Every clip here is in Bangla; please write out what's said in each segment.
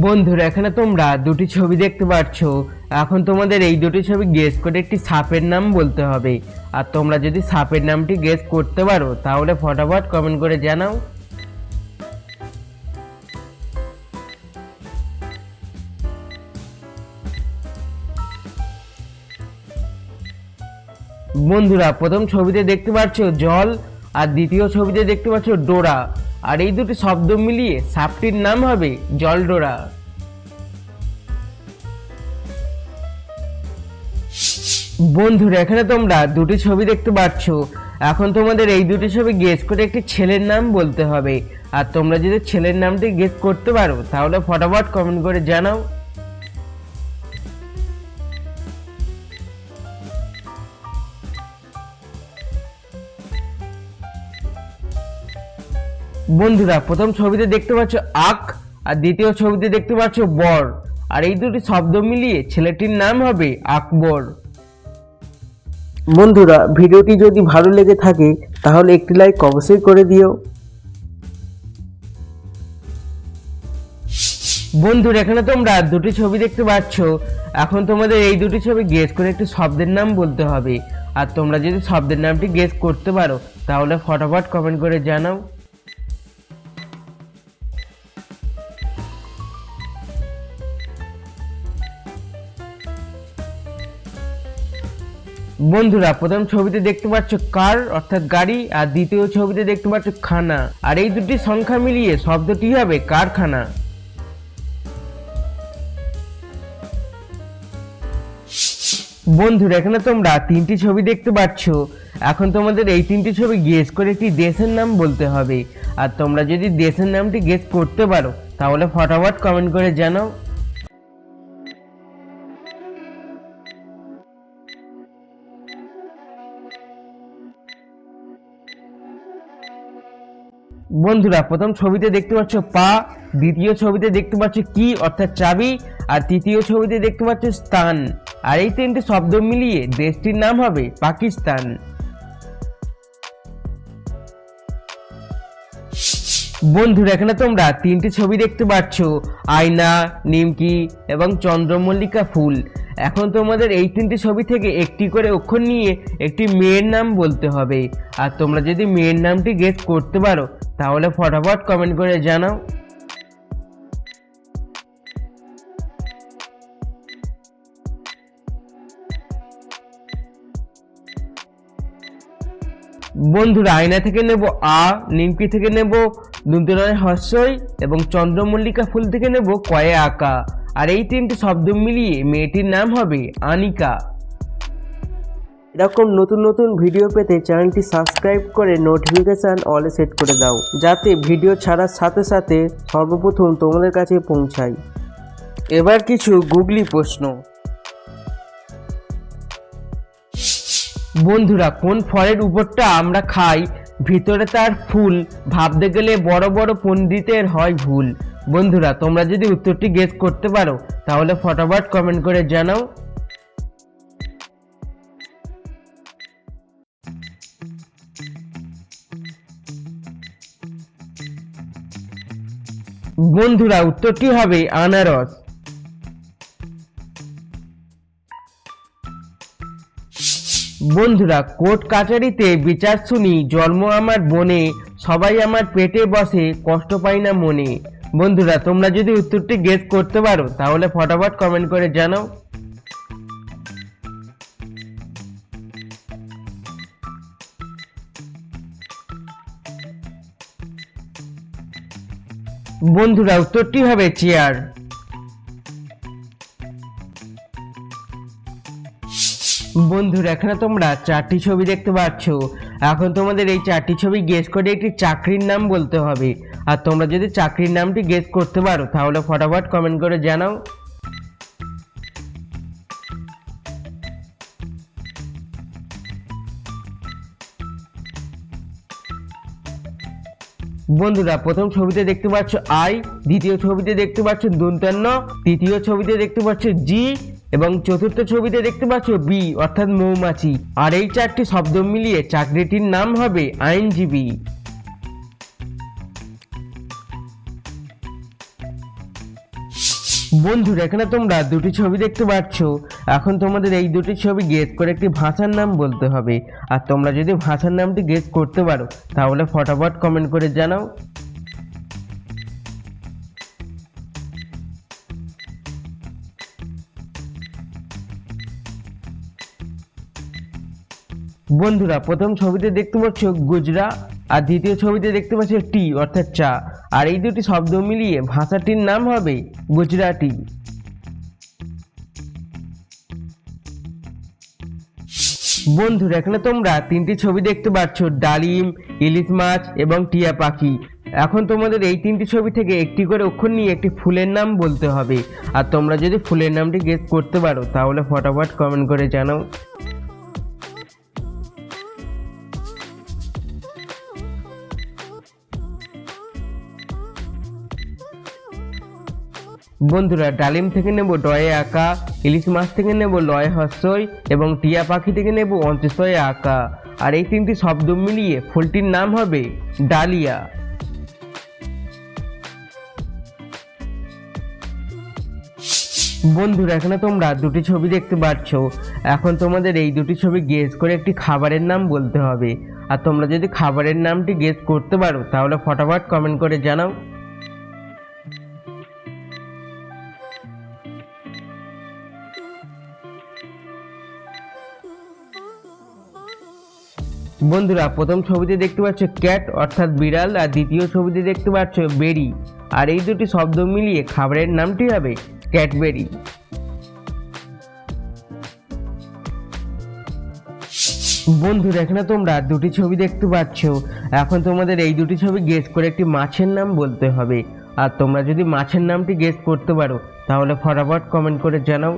বন্ধুরা, এখানে তোমরা দুটি ছবি দেখতে পাচ্ছ এখন তোমাদের এই দুটি ছবি গেস করে একটি সাপের নাম বলতে হবে। আর তোমরা যদি সাপের নামটি গেস করতে পারো, তাহলে ফটাফট কমেন্ট করে জানাও। বন্ধুরা, প্রথম ছবিতে দেখতে পাচ্ছ জল, আর দ্বিতীয় ছবিতে দেখতে পাচ্ছ ডোরা। আর এই দুটি শব্দ মিলিয়ে সাপটির নাম হবে জলডোরা। বন্ধুরা, এখানে তোমরা দুটি ছবি দেখতে পাচ্ছ। এখন তোমাদের এই দুটি ছবি গেস করে একটি ছেলের নাম বলতে হবে। আর তোমরা যদি ছেলের নামটি গেস করতে পারো, তাহলে ফটাফট কমেন্ট করে জানাও। বন্ধুরা প্রথম ছবিতে দেখতে পাচ্ছ আখ আর দ্বিতীয় ছবিতে দেখতে পাচ্ছ বর। আর এই দুটি শব্দ মিলিয়ে ছেলেটির নাম হবে আকবর। বন্ধুরা ভিডিওটি যদি ভালো লেগে থাকে তাহলে একটি লাইক অবশ্যই করে দিও। বন্ধুরা এখানে তোমরা দুটি ছবি দেখতে পাচ্ছ। এখন তোমাদের এই দুটি ছবি গেস করে একটি শব্দের নাম বলতে হবে। আর তোমরা যদি শব্দের নামটি গেস করতে পারো তাহলে ফটাফট কমেন্ট করে জানাও। বন্ধুরা, প্রথম ছবিতে দেখতে পাচ্ছ কার, অর্থাৎ গাড়ি, আর দ্বিতীয় ছবিতে দেখতে পাচ্ছ খানা। আর এই দুটি সংখ্যা মিলিয়ে শব্দটি হবে কারখানা। বন্ধুরা, এখানে তোমরা তিনটি ছবি দেখতে পাচ্ছ। এখন তোমাদের এই তিনটি ছবি গেস করে একটি দেশের নাম বলতে হবে। আর তোমরা যদি দেশের নামটি গেস করতে পারো, তাহলে ফটাফট কমেন্ট করে জানাও। বন্ধুরা, প্রথম ছবিতে দেখতে পাচ্ছ পা, দ্বিতীয় ছবিতে দেখতে পাচ্ছ কি, অর্থাৎ চাবি, আর তৃতীয় ছবিতে দেখতে পাচ্ছ স্থান। আর এই তিনটি শব্দ মিলিয়ে দেশটির নাম হবে পাকিস্তান। বন্ধুরা, এখানে তোমরা তিনটি ছবি দেখতে পাচ্ছ, আয়না, নিমকি এবং চন্দ্রমল্লিকা ফুল। এখন তোমাদের এই তিনটি ছবি থেকে একটি করে অক্ষর নিয়ে একটি মেয়ের নাম বলতে হবে। আর তোমরা যদি মেয়ের নামটি গেস করতে পারো, তাহলে ফটাফট কমেন্ট করে জানাও। বন্ধুরা, আয়না থেকে নেব আ, নিমকি থেকে নেব দুন্তনয় হস্যই এবং চন্দ্রমল্লিকা ফুল থেকে নেব কয়ে আঁকা। আর এই তিনটি শব্দ মিলিয়ে মেয়েটির নাম হবে আনিকা। এরকম নতুন নতুন ভিডিও পেতে চ্যানেলটি সাবস্ক্রাইব করে নোটিফিকেশান অলে সেট করে দাও যাতে ভিডিও ছাড়ার সাথে সাথে সর্বপ্রথম তোমাদের কাছে পৌঁছায়। এবার কিছু গুগলি প্রশ্ন। বন্ধুরা কোন ফলের উপরটা আমরা খাই? ভিতরে তার ফুল ভাবতে গেলে বড় বড় পণ্ডিতের হয় ভুল। বন্ধুরা, তোমরা যদি উত্তরটি গেস করতে পারো, তাহলে ফটাফট কমেন্ট করে জানাও। বন্ধুরা, উত্তরটি হবে আনারস। বন্ধুরা কোর্ট কাচারিতে বিচার শুনি জন্ম আমার বনে, সবাই আমার পেটে বসে, কষ্ট পাই না মনে। বন্ধুরা, তোমরা যদি উত্তরটি গেস করতে পারো, তাহলে ফটাফট কমেন্ট করে জানাও। বন্ধুরা, উত্তরটি হবে চেয়ার বন্ধুরা, এখানে তোমরা চারটি ছবি দেখতে পাচ্ছ। এখন তোমাদের এই চারটি ছবি গেস করে একটি চাকরির নাম বলতে হবে। আর তোমরা যদি চাকরির নামটি গেস করতে পারো, তাহলে ফটাফট কমেন্ট করে জানাও। বন্ধুরা, প্রথম ছবিতে দেখতে পাচ্ছ আই, দ্বিতীয় ছবিতে দেখতে পাচ্ছ দন্তান্ন তৃতীয় ছবিতে দেখতে পাচ্ছ জি এবং চতুর্থ ছবিতে দেখতে পাচ্ছ বি অর্থাৎ মৌমাছি। আর এই চারটি শব্দ মিলিয়ে চাকরিটির নাম হবে আইনজীবী। বন্ধুরা, এখানে তোমরা দুটি ছবি দেখতে পাচ্ছ। এখন তোমাদের এই দুটি ছবি গেস করে একটি ভাষার নাম বলতে হবে। আর তোমরা যদি ভাষার নামটি গেস করতে পারো, তাহলে ফটাফট কমেন্ট করে জানাও। বন্ধুরা, প্রথম ছবিতে দেখতে পাচ্ছ গুজরা, আর দ্বিতীয় ছবিতে দেখতে পাচ্ছ টি, অর্থাৎ চা। আর এই দুটি শব্দ মিলিয়ে ভাষাটির নাম হবে গুজরাটি। বন্ধুরা, এখানে তোমরা তিনটি ছবি দেখতে পাচ্ছ, ডালিম, ইলিশ মাছ এবং টিয়া পাখি। এখন তোমাদের এই তিনটি ছবি থেকে একটি করে অক্ষর নিয়ে একটি ফুলের নাম বলতে হবে। আর তোমরা যদি ফুলের নামটি গেস করতে পারো, তাহলে ফটাফট কমেন্ট করে জানাও। বন্ধুরা, ডালিম থেকে নেব ডয়ে আঁকা, ইলিশ মাছ থেকে নেব লয় হস্যই, এবং টিয়া পাখি থেকে নেব অন্তঃয় আঁকা। আর এই তিনটি শব্দ মিলিয়ে ফুলটির নাম হবে ডালিয়া। বন্ধুরা, এখানে তোমরা দুটি ছবি দেখতে পাচ্ছ এখন তোমাদের এই দুটি ছবি গেস করে একটি খাবারের নাম বলতে হবে। আর তোমরা যদি খাবারের নামটি গেস করতে পারো, তাহলে ফটাফট কমেন্ট করে জানাও। বন্ধুরা, প্রথম ছবিতে দেখতে পাচ্ছ ক্যাট, অর্থাৎ বিড়াল, আর দ্বিতীয় ছবিতে দেখতে পাচ্ছ বেরি। আর এই দুটি শব্দ মিলিয়ে খাবারের নামটি হবে ক্যাটবেরি। বন্ধুরা এখানে তোমরা, দুটি ছবি দেখতে পাচ্ছ। এখন তোমাদের এই দুটি ছবি গেস করে একটি মাছের নাম বলতে হবে। আর তোমরা যদি মাছের নামটি গেস করতে পারো, তাহলে ফটাফট কমেন্ট করে জানাও।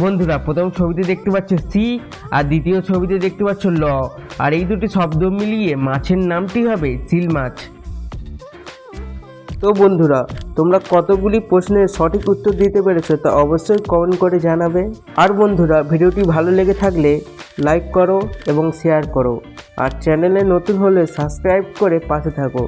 বন্ধুরা, প্রথম ছবিতে দেখতে পাচ্ছ সি আর দ্বিতীয় ছবিতে দেখতে পাচ্ছ ল। আর এই দুটি শব্দ মিলিয়ে মাছের নামটি হবে সিল মাছ। তো বন্ধুরা, তোমরা কতগুলি প্রশ্নের সঠিক উত্তর দিতে পেরেছ তা অবশ্যই কমেন্ট করে জানাবে। আর বন্ধুরা, ভিডিওটি ভালো লেগে থাকলে লাইক করো এবং শেয়ার করো। আর চ্যানেলে নতুন হলে সাবস্ক্রাইব করে পাশে থাকো।